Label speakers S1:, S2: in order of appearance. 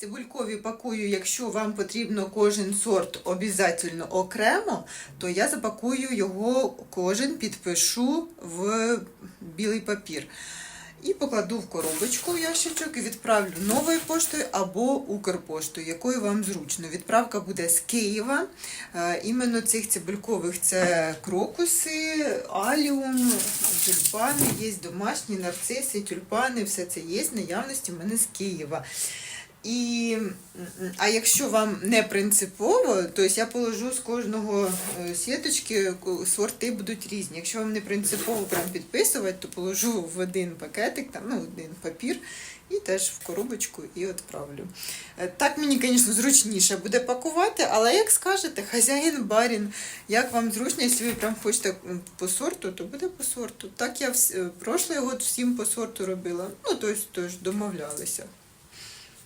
S1: Цибулькові пакую, якщо вам потрібно кожен сорт обов'язково окремо, то я запакую його кожен, підпишу в білий папір. І покладу в коробочку ящичок і відправлю новою поштою або Укрпоштою, якою вам зручно. Відправка буде з Києва. Е, Іменно цих цибулькових це крокуси, аліум, тюльпани, є домашні нарциси, тюльпани, все це є в наявності в мене з Києва. І, а якщо вам не принципово, то я положу з кожного е, сіточки сорти будуть різні. Якщо вам не принципово прям підписувати, то положу в один пакетик, там, ну, один папір, і теж в коробочку і відправлю. Е, Так мені, звісно, зручніше буде пакувати, але як скажете, хазяїн, барін, як вам зручно, якщо ви прям хочете по сорту, то буде по сорту. Так я вс- е, прошлий год всім по сорту робила. Ну, тобто, домовлялися.